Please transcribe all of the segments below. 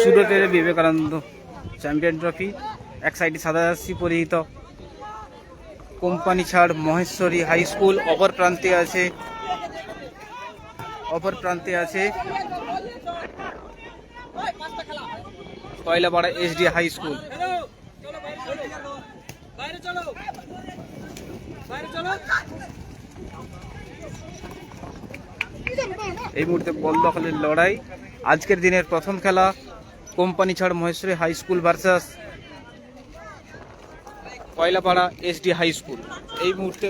সুরতের Vivekananda champion trophy, এক সাইডে সাদা পরিহিত। Company Char Maheshwari high school, অপর প্রান্তে আছে, অপর প্রান্তে আছে কয়লাপাড়া এসডি হাই স্কুল। এই মুহূর্তে বল দখলের লড়াই। আজকের দিনের প্রথম খেলা company Char Maheshwari high school versus Koylapara SD high school. এই মুহূর্তে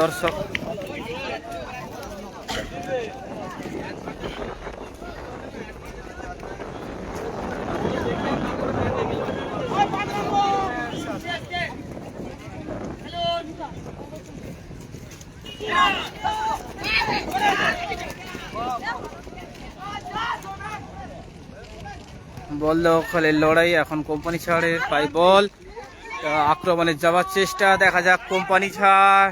দর্শক বল দখলের লড়াই, এখন কোম্পানি ছাড়ের পাই বল। আক্রমণে যাওয়ার চেষ্টা, দেখা যাক কোম্পানি ছাড়।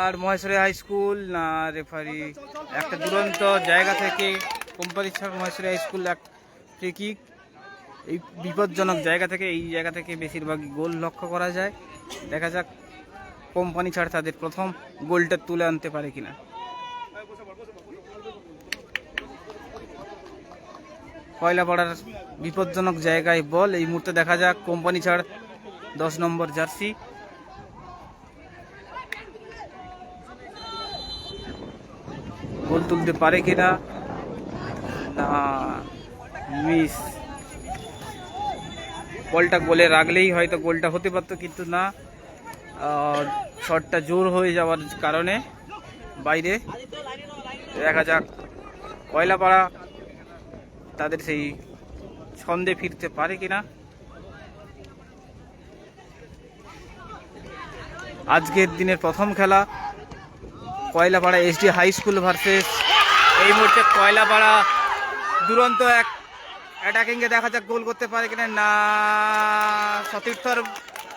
আর মহেশ্বরী হাই স্কুল না রেফারি একটা দুরন্ত জায়গা থেকে company Char, Maheshwari high school এক কিক এই বিপজ্জনক জায়গা থেকে, এই জায়গা থেকে বেশিরভাগই গোল লক্ষ্য করা যায়। দেখা যাক কোম্পানি ছাড় তাদের প্রথম গোলটা তুলে আনতে পারে কিনা। কয়লাপাড়ার বিপজ্জনক জায়গায় বল। এই মুহূর্তে দেখা যাক কোম্পানি ছাড় দশ নম্বর জার্সি। গোল তুলতে পারে কিনা? মিস। বলটা গোলে রাখলেই হয়তো গোলটা হতে পারতো, কিন্তু না। শটটা জোর হয়ে যাওয়ার কারণে বাইরে। দেখা যাক। কয়লাপাড়া তাদের সেই ছন্দে ফিরতে পারে কিনা। আজকের দিনের প্রথম খেলা Koylapara SD high school versus. এই মুহূর্তে কয়লাপাড়া দুরন্ত এক অ্যাটাকিংয়ে দেখা যাক গোল করতে পারে কিনা। না, সতীর্থর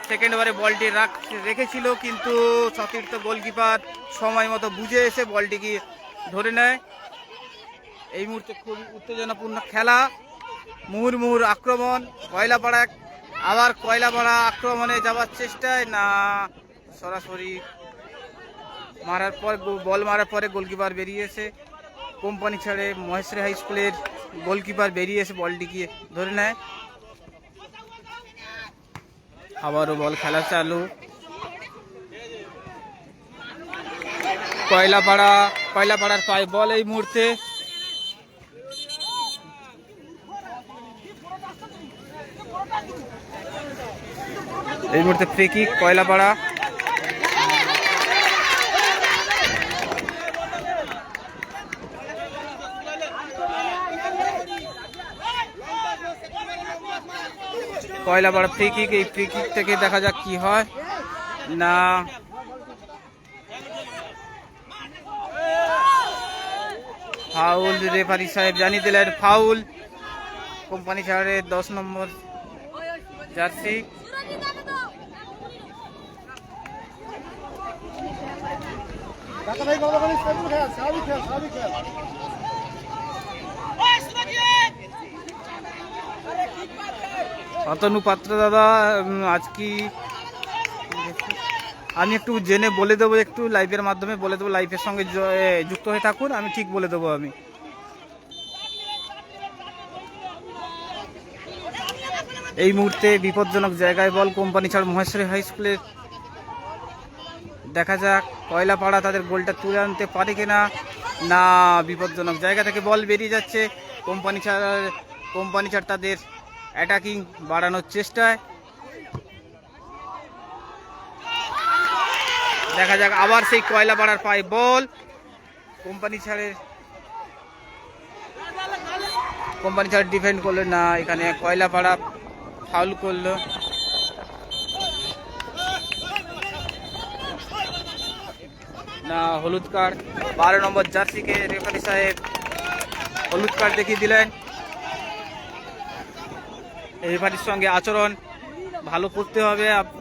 সেকেন্ড ওভারে বলটি রাখ, রেখেছিল, কিন্তু সতীর্থ গোলকিপার সময় মতো বুঝে এসে বলটি বলটিকে ধরে নেয়। এই মুহূর্তে খুব উত্তেজনাপূর্ণ খেলা। মুহুর মুহুর আক্রমণ, কয়লাপাড়া আবার কয়লাপাড়া আক্রমণে যাওয়ার চেষ্টায়। না, সরাসরি মারার পর বল মারার পরে গোলকিপার বেরিয়েছে। কোম্পানি ছেড়ে মহেশ্বরী হাই স্কুলের গোলকিপার বেরিয়েছে এসে বলটিকে ধরে নেয়। আবারও বল খেলা চালু। কয়লাপাড়া কয়লাপাড়ার পায়ে বল এই মুহূর্তে। এই মুহূর্তে free kick Koylapara Koylapara free kick এই ফ্রি কিক থেকে দেখা যাক কি হয়। না। ফাউল রেফারি সাহেব জানিয়ে দিলেন, ফাউল। কোম্পানি শহরের দশ নম্বর জার্সি। অতনু পাত্র দাদা আজ কি? আমি একটু জেনে বলে দেবো একটু লাইভের মাধ্যমে বলে দেবো লাইভের সঙ্গে যুক্ত হয়ে থাকুন আমি ঠিক বলে দেবো আমি। এই মুহূর্তে বিপজ্জনক জায়গায় বল কোম্পানি ছাড় মহেশ্বরী হাই স্কুলের দেখা যাক, কয়লাপাড়া তাদের গোলটা তুলে আনতে পারে কিনা। না, বিপজ্জনক জায়গা থেকে বল বেরিয়ে যাচ্ছে। কোম্পানি ছাড় কোম্পানি ছাড় তাদের অ্যাটাকিং বাড়ানোর চেষ্টায়। দেখা যাক, আবার সেই কয়লা পাড়ার পায়ে বল। কোম্পানি ছাড়ের কোম্পানি ছাড় ডিফেন্ড করল না, এখানে কয়লা পাড়া ফাউল করল। না, হলুদ কার্ড। বারো নম্বর জার্সিকে রেফারি সাহেব হলুদ কার্ড দেখিয়ে দিলেন। রেফারির সঙ্গে আচরণ ভালো করতে হবে। আপ-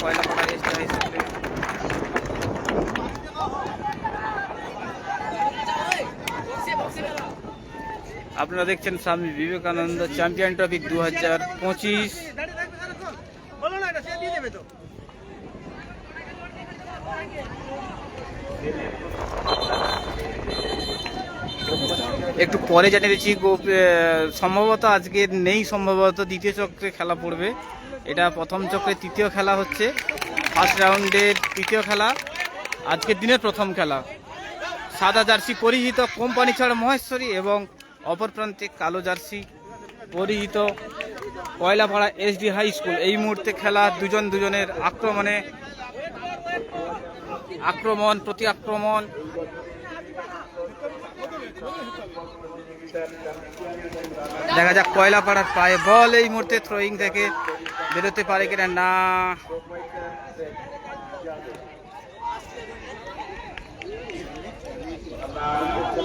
কয়লাপাড়া এসটি হাই স্কুলে আপনারা দেখছেন স্বামী বিবেকানন্দ চ্যাম্পিয়ন ট্রফি দু হাজার পঁচিশ। একটু পরে জানিয়ে দিচ্ছি সম্ভবত আজকে নেই, সম্ভবত দ্বিতীয় চক্রে খেলা পড়বে। এটা প্রথম চক্রে তৃতীয় খেলা হচ্ছে। ফার্স্ট রাউন্ডের তৃতীয় খেলা। আজকের দিনের প্রথম খেলা। সাদা জার্সি পরিহিত কোম্পানি ছাড়া মহেশ্বরী এবং অপর প্রান্তে কালো জার্সি, পরিহিত কয়লাপাড়া এসডি হাই স্কুল এই মুহূর্তে খেলা দুজন দুজনের আক্রমণে, আক্রমণ, প্রতি আক্রমণ। দেখা যাক কয়লাপাড়ার পায়ে বল। এই মুহূর্তে থ্রোয়িং থেকে বেরোতে পারে কিনা? না।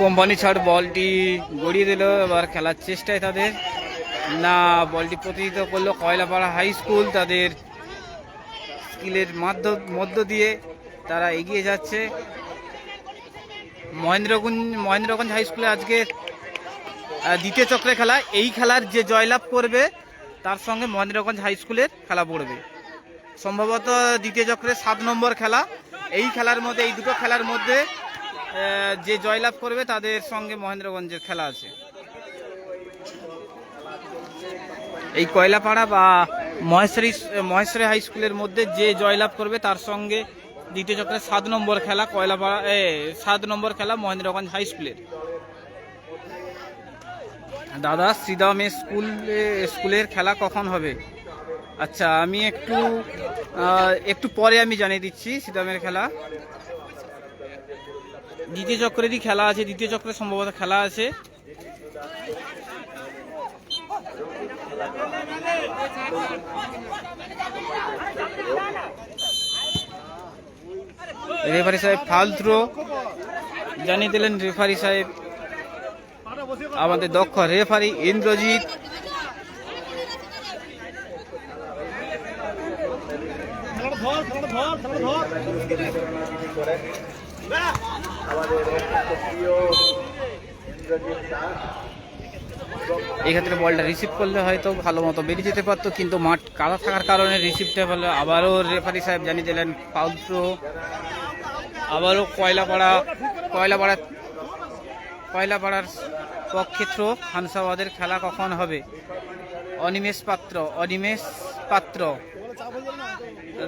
কোম্পানি ছাড় বলটি গড়িয়ে দিল, এবার খেলার চেষ্টায় তাদের। না, বলটি প্রতিহিত করল কয়লাপাড়া হাই স্কুল তাদের স্কিলের মাধ্য, মধ্য দিয়ে তারা এগিয়ে যাচ্ছে। মহেন্দ্রগঞ্জ মহেন্দ্রগঞ্জ হাই স্কুলে আজকে দ্বিতীয় চক্রে খেলা। এই খেলার যে জয়লাভ করবে, তার সঙ্গে মহেন্দ্রগঞ্জ হাই স্কুলের খেলা পড়বে। সম্ভবত দ্বিতীয় চক্রের সাত নম্বর খেলা। এই খেলার মধ্যে, এই দুটো খেলার মধ্যে যে জয়লাভ করবে তাদের সঙ্গে মহেন্দ্রগঞ্জের খেলা আছে। এই কয়লাপাড়া বা মহেশ্বরী মহেশ্বরী হাই স্কুলের মধ্যে যে জয়লাভ করবে তার সঙ্গে দ্বিতীয় চক্রের সাত নম্বর খেলা কয়লাপাড়া, এ, সাত নম্বর খেলা মহেন্দ্রগঞ্জ হাই স্কুলের। দাদা শ্রীদাম স্কুল স্কুলের খেলা কখন হবে? আচ্ছা আমি একটু একটু পরে আমি জানিয়ে দিচ্ছি শ্রীদামের খেলা। দ্বিতীয় চক্রেরই খেলা আছে, দ্বিতীয় চক্রের সম্ভবত খেলা আছে। রেফারি সাহেব ফাল থ্রো জানিয়ে দিলেন রেফারি সাহেব। আমাদের দক্ষ রেফারি ইন্দ্রজিৎ। ধর, খেলাটা ধর ধর। এক্ষেত্রে বলটা রিসিভ করলে হয়তো ভালো মতো বেরিয়ে যেতে পারতো, কিন্তু মাঠ কাদা থাকার কারণে রিসিভটা হলো আবারও রেফারি সাহেব জানিয়ে দিলেন থ্রো আবারও কয়লাপাড়া কয়লাপাড়া কয়লাপাড়ার পক্ষে থ্রো খানসাবাদের খেলা কখন হবে? অনিমেষ পাত্র অনিমেষ পাত্র।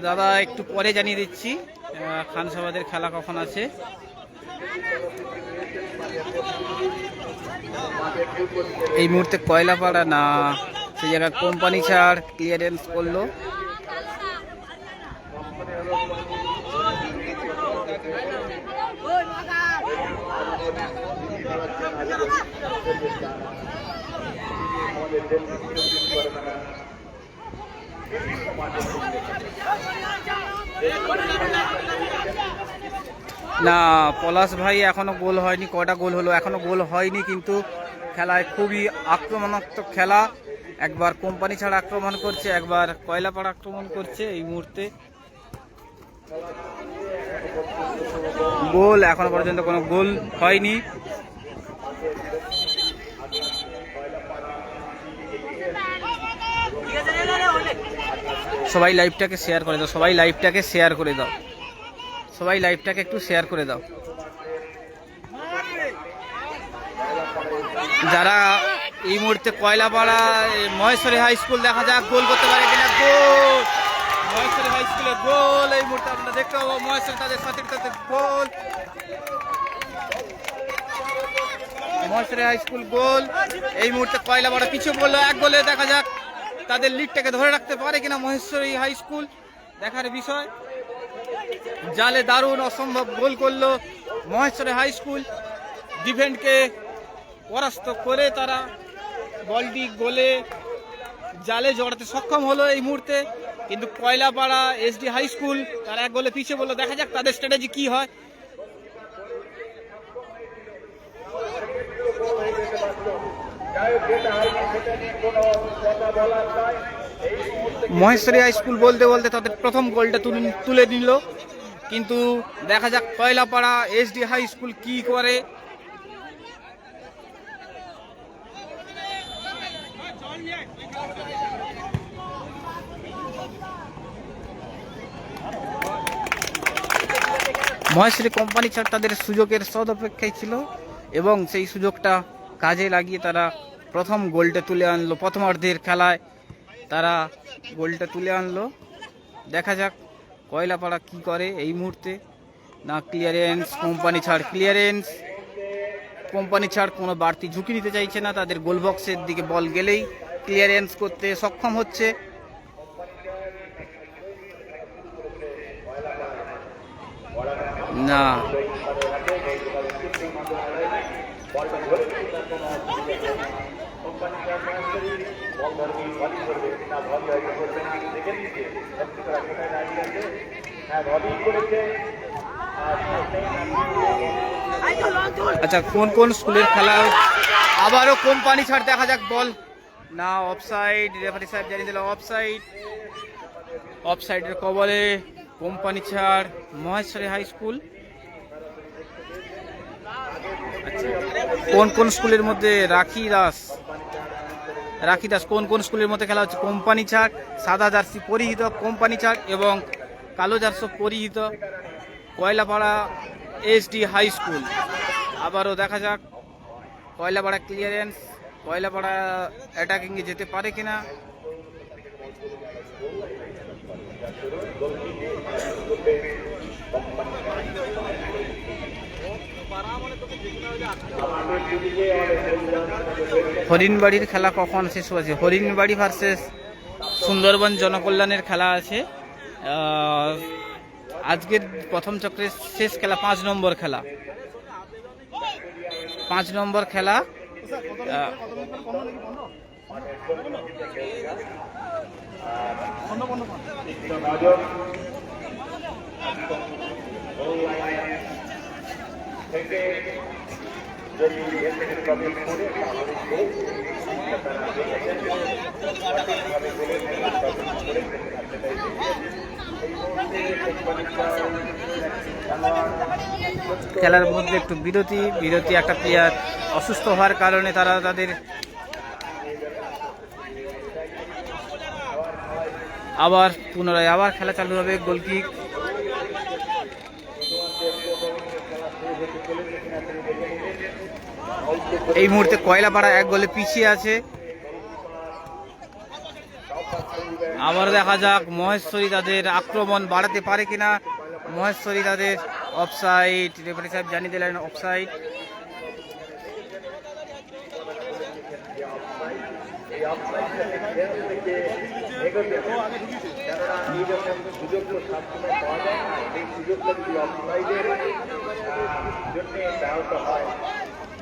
দাদা, একটু পরে জানিয়ে দিচ্ছি। খানসাবাদের খেলা কখন আছে? এই মুহূর্তে কয়লাপাড়া না সেই জায়গায় কোম্পানি ছাড় ক্লিয়ারেন্স করল। না, পলাশ ভাই এখনও গোল হয়নি কটা গোল হলো, এখনও গোল হয়নি কিন্তু খেলায় খুবই আক্রমণাত্মক খেলা। একবার কোম্পানি ছাড়া আক্রমণ করছে, একবার কয়লাপাড়া আক্রমণ করছে এই মুহূর্তে। গোল, এখনও পর্যন্ত কোনো গোল হয়নি। সবাই লাইভটাকে শেয়ার করে দাও, সবাই লাইভটাকে শেয়ার করে দাও। সবাই লাইভটাকে একটু শেয়ার করে দাও। যারা এই মুহূর্তে কয়লাপাড়া মহেশ্বরী হাই স্কুল দেখা যাক, গোল করতে পারে কিনা, গোল! মহেশ্বরী হাই স্কুলের গোল, এই মুহূর্তে আপনারা দেখতে পাবো, মহেশ্বরী তাদের সাথে goal. Maheshwari high school goal. এই মুহূর্তে কয়লাপাড়া পিছিয়ে পড়ল, এক গোলে দেখা যাক। তাদের লিডটাকে ধরে রাখতে পারে কিনা মহেশ্বরী হাই স্কুল, দেখার বিষয়। জালে দারুণ অসম্ভব গোল করল মহেশ্বরী হাই স্কুল। ডিফেন্ডকে পরাস্ত করে তারা বলটি গোলে জালে জড়াতে সক্ষম হলো এই মুহূর্তে। কিন্তু কয়লাপাড়া এসডি হাই স্কুল, তারা এক গোলে পিছিয়ে বলল দেখা যাক তাদের স্ট্র্যাটেজি কি হয়। মহেশ্বরী হাই স্কুল বলতে বলতে তাদের প্রথম গোলটা তুলে নিল। কিন্তু দেখা যাক কয়লাপাড়া এসডি হাই স্কুল কি করে। মহেশ্বরী কোম্পানি ছাড় তাদের সুযোগের সদ অপেক্ষায় ছিল এবং সেই সুযোগটা কাজে লাগিয়ে তারা প্রথম গোলটা তুলে আনলো। প্রথমার্ধের খেলায় তারা গোলটা তুলে আনলো। দেখা যাক কয়লাপাড়া কি করে এই মুহূর্তে। না clearance company Char. Clearance company Char কোনো বাড়তি ঝুঁকি নিতে চাইছে না। তাদের গোল বক্সের দিকে বল গেলেই ক্লিয়ারেন্স করতে সক্ষম হচ্ছে। না আচ্ছা কোন কোন স্কুলের খেলা আবারও কোম্পানি ছাড়, দেখা যাক, বল। না অফসাইড রেফারি সাহেব জানিয়ে দিল অফসাইড অফসাইডের কবলে company Char, Maheshwari high school কোন কোন স্কুলের মধ্যে রাখি দাস? রাখি দাস কোন কোন স্কুলের মধ্যে খেলা হচ্ছে? কোম্পানি ছাড় সাদা জার্সি পরিহিত, কোম্পানি ছাড় এবং কালো জার্সি পরিহিত, কয়লাপাড়া এসডি হাই স্কুল। আবারও দেখা যাক, কয়লাপাড়া ক্লিয়ারেন্স, কয়লাপাড়া অ্যাটাকিংয়ে যেতে পারে কিনা। হরিণবাড়ির খেলা কখন শেষ হয়েছে? হরিণবাড়ি ভার্সেস সুন্দরবন জনকল্যাণের খেলা আছে। আজকের প্রথম চক্রের শেষ খেলা পাঁচ নম্বর খেলা। পাঁচ নম্বর খেলা খেলার মধ্যে একটু বিরতি বিরতি একটা প্লেয়ার অসুস্থ হওয়ার কারণে তারা তাদের আবার পুনরায় আবার খেলা চালু হবে গোলকিক এই মুহূর্তে কয়লাপাড়া এক গোলে পিছিয়ে আছে। আবার দেখা যাক মহেশ্বরী তাদের আক্রমণ বাড়াতে পারে কিনা। মহেশ্বরী তাদের অফসাইড রেফারি সাহেব জানিয়ে দিলেন অফসাইড সুযোগটা হয়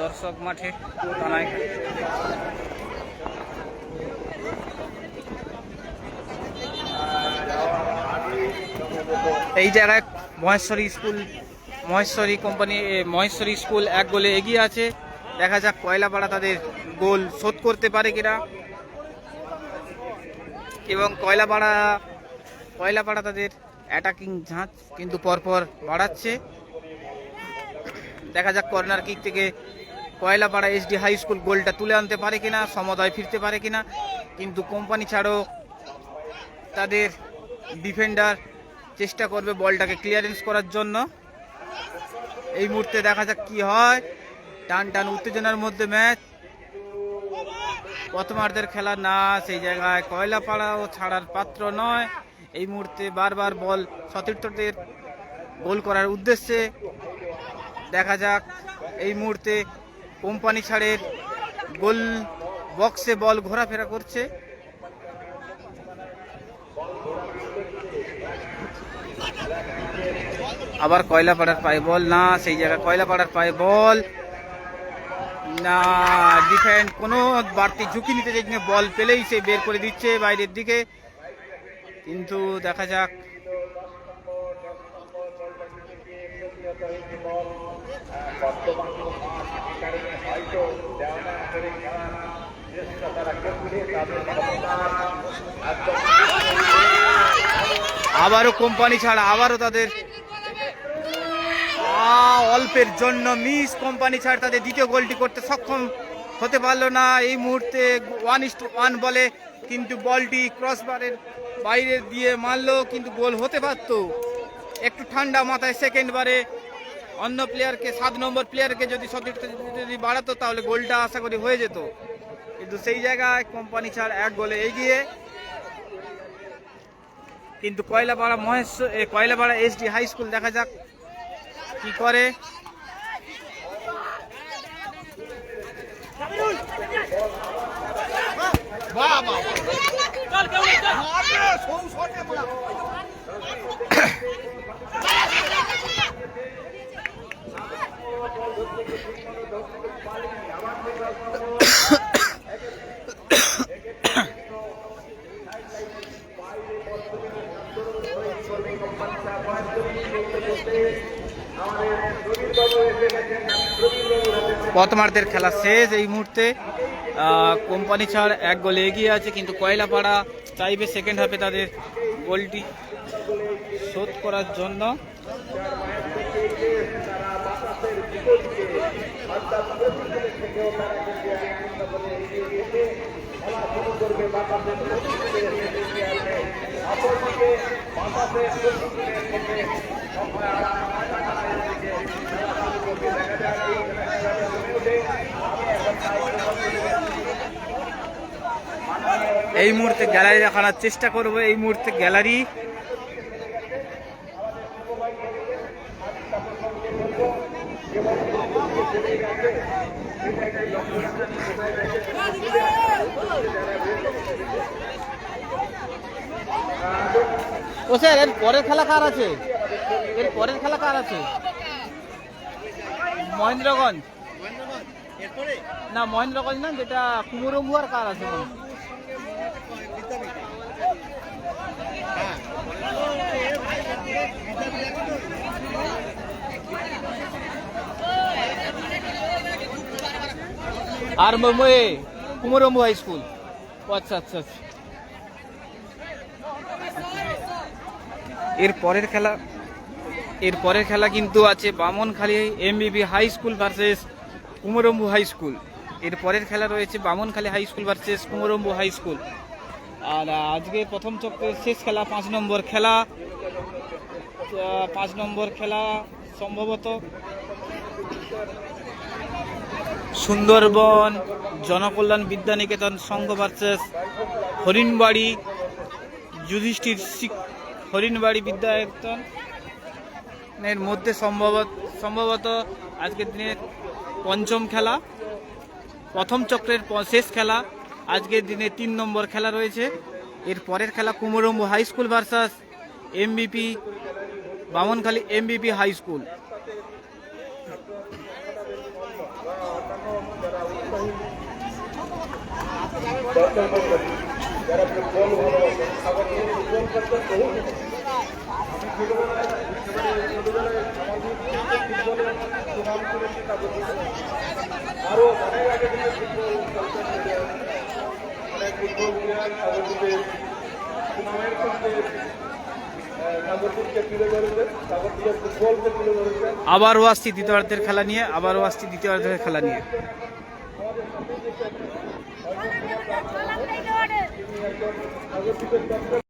দর্শক মাঠে এই জায়গায় Maheshwari school, Maheshwari company Maheshwari school এক গোলে এগিয়ে আছে। দেখা যাক কয়লাপাড়া তাদের গোল শোধ করতে পারে কিনা। এবং কয়লাপাড়া কয়লাপাড়া তাদের অ্যাটাকিং ঝাঁজ কিন্তু পরপর বাড়াচ্ছে। দেখা যাক কর্নার কিক থেকে কয়লাপাড়া এসডি হাই স্কুল গোলটা তুলে আনতে পারে কিনা, সমদয় ফিরতে পারে কিনা, কিন্তু কোম্পানি ছাড়ও তাদের ডিফেন্ডার চেষ্টা করবে বলটাকে ক্লিয়ারেন্স করার জন্য। এই মুহূর্তে দেখা যাক কি হয়। টান টান উত্তেজনার মধ্যে ম্যাচ। প্রথমার্ধের খেলা না, সেই জায়গায় কয়লাপাড়াও ছাড়ার পাত্র নয়। এই মুহূর্তে বারবার বল সতীর্থদের গোল করার উদ্দেশ্যে দেখা যাক। এই মুহূর্তে কোম্পানি ছাড়ের গোল বক্সে বল ঘোরাফেরা করছে। আবার কয়লাপাড়ার পায়ে বল, না, সেই জায়গায় কয়লাপাড়ার পায়ে বল। না ডিফেন্ড কোনো বাড়তি ঝুঁকি নিতে যেখানে বল পেলেই সে বের করে দিচ্ছে বাইরের দিকে। কিন্তু দেখা যাক। বর্তমান আবারও কোম্পানি ছাড়া, আবারও তাদের অল্পের জন্য মিস কোম্পানি ছাড় তাদের দ্বিতীয় গোলটি করতে সক্ষম হতে পারল না। এই মুহূর্তে ওয়ান ইস টু ওয়ান বলে কিন্তু বলটি ক্রসবারের বাইরে দিয়ে মারলো, কিন্তু গোল হতে পারতো। একটু ঠান্ডা মাথায় সেকেন্ড বারে অন্য প্লেয়ারকে সাত নম্বর প্লেয়ারকে যদি সতীর্থ যদি বাড়াতো তাহলে গোলটা আশা করি হয়ে যেত। কিন্তু সেই জায়গায় কোম্পানি ছাড় এক গোলে এগিয়ে কিন্তু কয়লাপাড়া মহেশ্বর এ, কয়লাপাড়া এসডি হাই স্কুল দেখা যাক কি করে। প্রথমার্ধের খেলা শেষ এই মুহূর্তে। কোম্পানি ছাড় এক গোলে এগিয়ে আছে, কিন্তু কয়লাপাড়া চাইবে সেকেন্ড হাফে তাদের গোলটি শোধ করার জন্য। এই মুহূর্তে গ্যালারি দেখানোর চেষ্টা করব। এই মুহূর্তে গ্যালারি ও স্যার, এর পরের খেলা কার আছে? এর পরের খেলা কার আছে? মহেন্দ্রগঞ্জ। না মহেন্দ্রগঞ্জ না, যেটা কুমরম্বু আর কার আছে? আর কুমরম্বু হাই স্কুল। আচ্ছা আচ্ছা আচ্ছা। এর পরের খেলা? এর পরের খেলা কিন্তু আছে Bamankhali MBB high school versus Kumrambu high স্কুলের পরের খেলা রয়েছে Bamankhali high school versus Kumrambu high school আর আজকে প্রথম চক্রের শেষ খেলা পাঁচ নম্বর খেলা। পাঁচ নম্বর খেলা সম্ভবত সুন্দরবন জনকল্যাণ বিদ্যানিকেতন সংঘ ভার্সেস হরিণবাড়ি যুধিষ্ঠির হরিণবাড়ি বিদ্যায়তন এর মধ্যে সম্ভবত সম্ভবত আজকের দিনের পঞ্চম খেলা, প্রথম চক্রের শেষ খেলা, আজকের দিনে তিন নম্বর খেলা রয়েছে। এর পরের খেলা Kumrambu high school versus MBP Bamankhali MBP high school. যারা ফুটবল আবার আরও অনেক আবারও আসছি দ্বিতীয়ার্ধের খেলা নিয়ে আবারও আসছি দ্বিতীয়ার্ধের খেলা নিয়ে। নগরদ্বীপের